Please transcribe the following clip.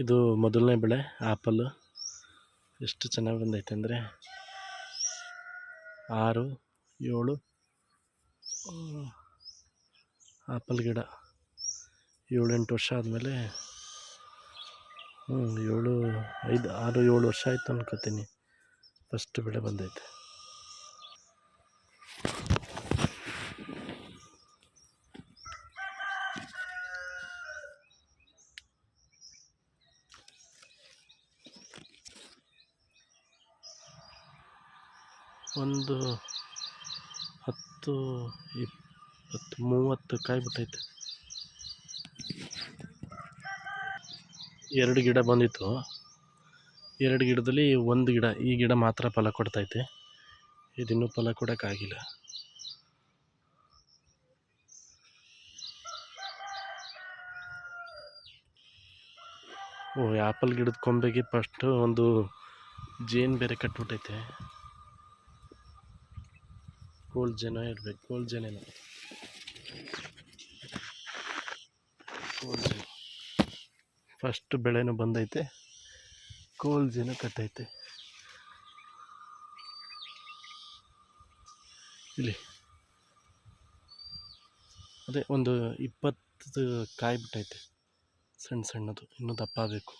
ಇದು ಮೊದಲನೇ ಬೆಳೆ ಆ್ಯಪಲ್ಲು ಎಷ್ಟು ಚೆನ್ನಾಗಿ ಬಂದೈತೆ ಅಂದರೆ ಆರು, ಏಳು ಆ್ಯಪಲ್ ಗಿಡ. ಏಳೆಂಟು ವರ್ಷ ಆದಮೇಲೆ ಹ್ಞೂ ಏಳು, ಐದು, ಆರು, ಏಳು ವರ್ಷ ಆಯಿತು ಅನ್ಕೋತೀನಿ. ಫಸ್ಟ್ ಬೆಳೆ ಬಂದೈತೆ. ಒಂದು ಹತ್ತು ಇಪ್ಪತ್ತು ಮೂವತ್ತು ಕಾಯಿ ಬಿಟ್ಟೈತೆ. ಎರಡು ಗಿಡ ಬಂದಿತ್ತು. ಎರಡು ಗಿಡದಲ್ಲಿ ಒಂದು ಗಿಡ, ಈ ಗಿಡ ಮಾತ್ರ ಫಲ ಕೊಡ್ತೈತೆ. ಇದಿನ್ನೂ ಫಲ ಕೊಡೋಕ್ಕಾಗಿಲ್ಲ. ಓ ಆ್ಯಪಲ್ ಗಿಡದ ಕೊಂಬೆಗೆ ಫಸ್ಟು ಒಂದು ಜೇನು ಬೇರೆ ಕಟ್ಬಿಟ್ಟೈತೆ. ಕೋಲ್ಡ್ ಜನ ಇರಬೇಕು. ಕೋಲ್ಡ್ ಜನ ಕೋಲ್ಡ್ ಜನ ಫಸ್ಟ್ ಬೆಳೆನೂ ಬಂದೈತೆ. ಕೋಲ್ಡ್ ಜನ ಕಟ್ಟೈತೆ. ಇಲ್ಲಿ. ಅದೇ ಒಂದು ಇಪ್ಪತ್ತು ಕಾಯಿ ಬಿಟ್ಟೈತೆ ಸಣ್ಣ ಸಣ್ಣದು. ಇನ್ನೂ ದಪ್ಪ ಬೇಕು